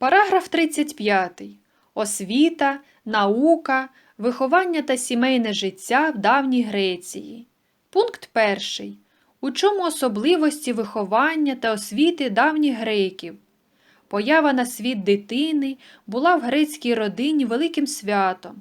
Параграф 35. Освіта, наука, виховання та сімейне життя в давній Греції. Пункт 1. У чому особливості виховання та освіти давніх греків? Поява на світ дитини була в грецькій родині великим святом.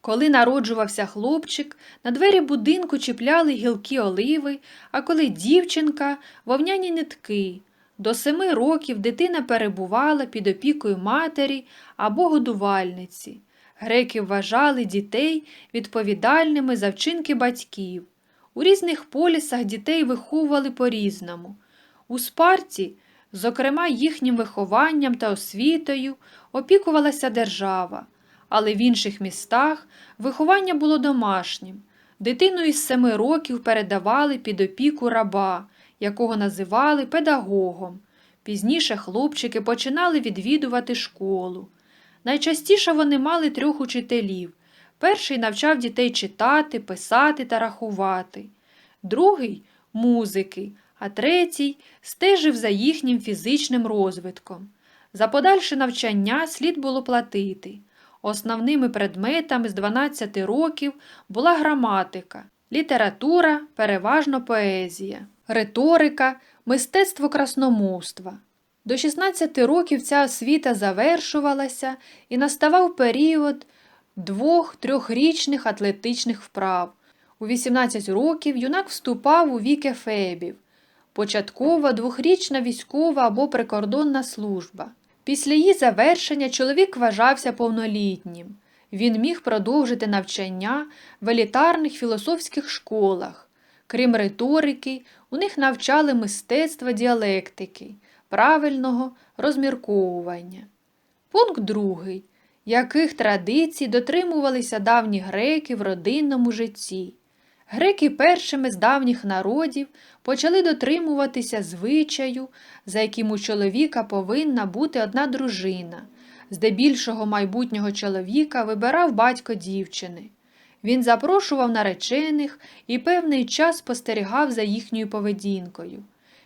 Коли народжувався хлопчик, на двері будинку чіпляли гілки оливи, а коли дівчинка вовняні нитки. До семи років дитина перебувала під опікою матері або годувальниці. Греки вважали дітей відповідальними за вчинки батьків. У різних полісах дітей виховували по-різному. У Спарті, зокрема їхнім вихованням та освітою, опікувалася держава, але в інших містах виховання було домашнім. Дитину із семи років передавали під опіку раба, якого називали педагогом. Пізніше хлопчики починали відвідувати школу. Найчастіше вони мали трьох учителів. Перший навчав дітей читати, писати та рахувати, другий музики, а третій стежив за їхнім фізичним розвитком. За подальше навчання слід було платити. Основними предметами з 12 років була граматика, література, переважно поезія, риторика, мистецтво красномовства. До 16 років ця освіта завершувалася і наставав період двох-трьохрічних атлетичних вправ. У 18 років юнак вступав у вік ефебів, початкова двохрічна військова або прикордонна служба. Після її завершення чоловік вважався повнолітнім. Він міг продовжити навчання в елітарних філософських школах. Крім риторики, у них навчали мистецтва діалектики, правильного розмірковування. Пункт другий. Яких традицій дотримувалися давні греки в родинному житті? Греки першими з давніх народів почали дотримуватися звичаю, за яким у чоловіка повинна бути одна дружина. Здебільшого майбутнього чоловіка вибирав батько дівчини. Він запрошував наречених і певний час спостерігав за їхньою поведінкою.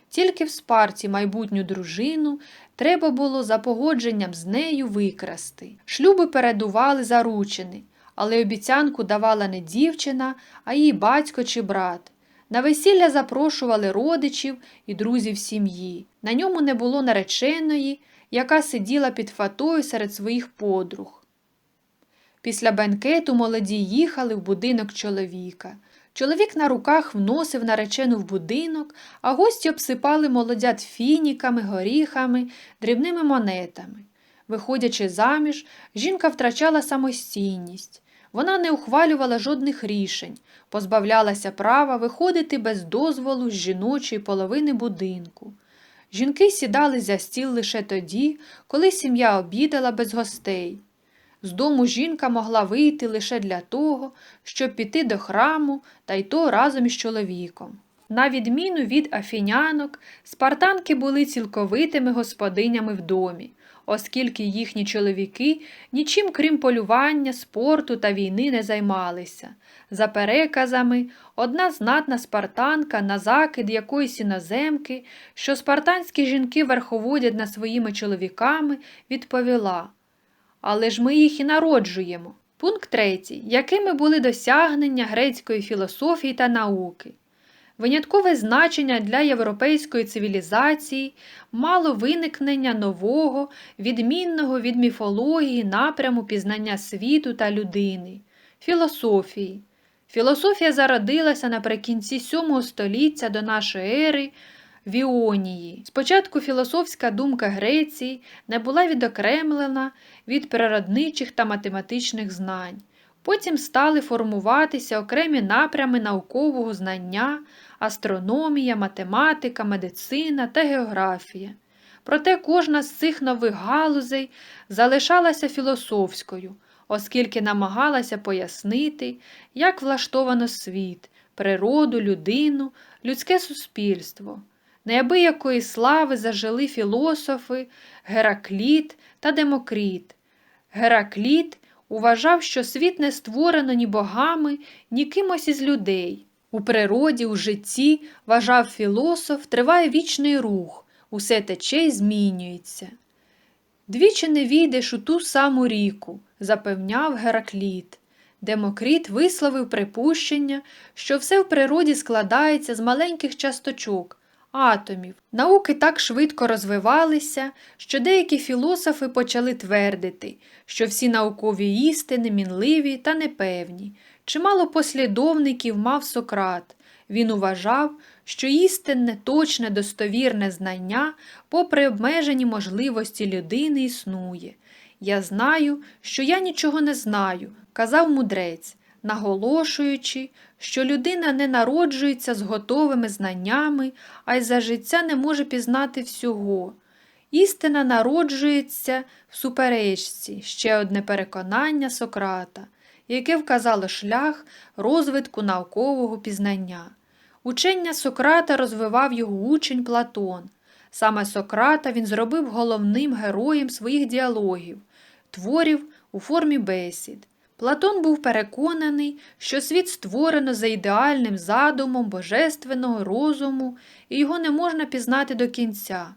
Тільки в спарті майбутню дружину треба було за погодженням з нею викрасти. Шлюби передували заручини, але обіцянку давала не дівчина, а її батько чи брат. На весілля запрошували родичів і друзів сім'ї. На ньому не було нареченої, яка сиділа під фатою серед своїх подруг. Після бенкету молоді їхали в будинок чоловіка. Чоловік на руках вносив наречену в будинок, а гості обсипали молодят фініками, горіхами, дрібними монетами. Виходячи заміж, жінка втрачала самостійність. Вона не ухвалювала жодних рішень, позбавлялася права виходити без дозволу з жіночої половини будинку. Жінки сідали за стіл лише тоді, коли сім'я обідала без гостей. З дому жінка могла вийти лише для того, щоб піти до храму та й то разом із чоловіком. На відміну від афінянок, спартанки були цілковитими господинями в домі, оскільки їхні чоловіки нічим крім полювання, спорту та війни не займалися. За переказами, одна знатна спартанка на закид якоїсь іноземки, що спартанські жінки верховодять над своїми чоловіками, відповіла але ж ми їх і народжуємо. Пункт третій. Якими були досягнення грецької філософії та науки? Виняткове значення для європейської цивілізації мало виникнення нового, відмінного від міфології напряму пізнання світу та людини, філософії. Філософія зародилася наприкінці VII століття до нашої ери в Іонії. Спочатку філософська думка Греції не була відокремлена від природничих та математичних знань. Потім стали формуватися окремі напрями наукового знання, астрономія, математика, медицина та географія. Проте кожна з цих нових галузей залишалася філософською, оскільки намагалася пояснити, як влаштовано світ, природу, людину, людське суспільство. Неабиякої слави зажили філософи Геракліт та Демокріт. Геракліт уважав, що світ не створено ні богами, ні кимось із людей. У природі, у житті, вважав філософ, триває вічний рух, усе тече й змінюється. Двічі не війдеш у ту саму ріку, запевняв Геракліт. Демокріт висловив припущення, що все в природі складається з маленьких часточок, атомів. Науки так швидко розвивалися, що деякі філософи почали твердити, що всі наукові істини мінливі та непевні. Чимало послідовників мав Сократ. Він вважав, що істинне, точне, достовірне знання, попри обмежені можливості людини, існує. Я знаю, що я нічого не знаю, казав мудрець, наголошуючи, що людина не народжується з готовими знаннями, а й за життя не може пізнати всього. Істина народжується в суперечці, ще одне переконання Сократа, яке вказало шлях розвитку наукового пізнання. Учення Сократа розвивав його учень Платон. Саме Сократа він зробив головним героєм своїх діалогів, творів у формі бесід. Платон був переконаний, що світ створено за ідеальним задумом божественного розуму, і його не можна пізнати до кінця.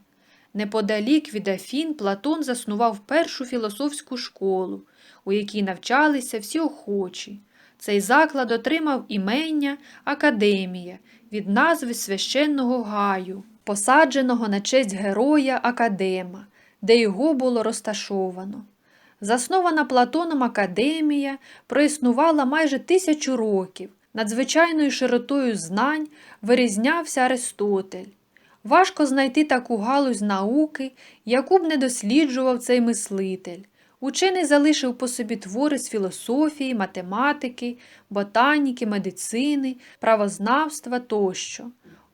Неподалік від Афін Платон заснував першу філософську школу, у якій навчалися всі охочі. Цей заклад отримав імення Академія від назви священного гаю, посадженого на честь героя Академа, де його було розташовано. Заснована Платоном академія проіснувала майже тисячу років. Надзвичайною широтою знань вирізнявся Аристотель. Важко знайти таку галузь науки, яку б не досліджував цей мислитель. Учений залишив по собі твори з філософії, математики, ботаніки, медицини, правознавства тощо.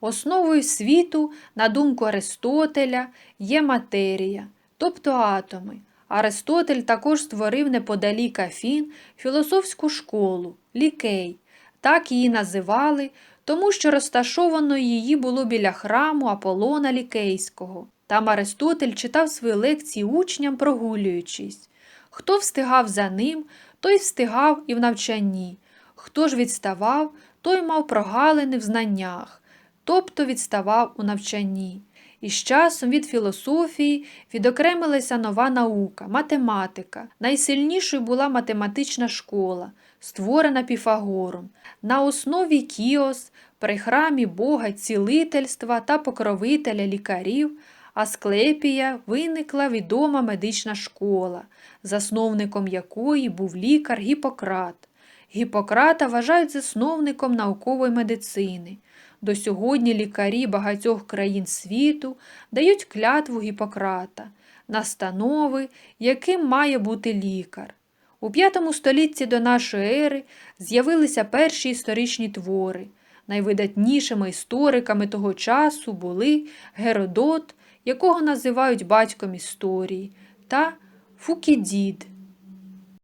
Основою світу, на думку Аристотеля, є матерія, тобто атоми. Аристотель також створив неподалік Афін філософську школу лікей. Так її називали, тому що розташовано її було біля храму Аполлона Лікейського. Там Аристотель читав свої лекції учням, прогулюючись. Хто встигав за ним, той встигав і в навчанні. Хто ж відставав, той мав прогалини в знаннях, тобто відставав у навчанні. І з часом від філософії відокремилася нова наука математика. Найсильнішою була математична школа, створена Піфагором, на основі Кіос, при храмі Бога цілительства та покровителя лікарів, Асклепія виникла відома медична школа, засновником якої був лікар Гіппократ. Гіппократа вважають засновником наукової медицини. До сьогодні лікарі багатьох країн світу дають клятву Гіппократа, настанови, яким має бути лікар. У V столітті до нашої ери з'явилися перші історичні твори. Найвидатнішими істориками того часу були Геродот, якого називають батьком історії, та Фукідід,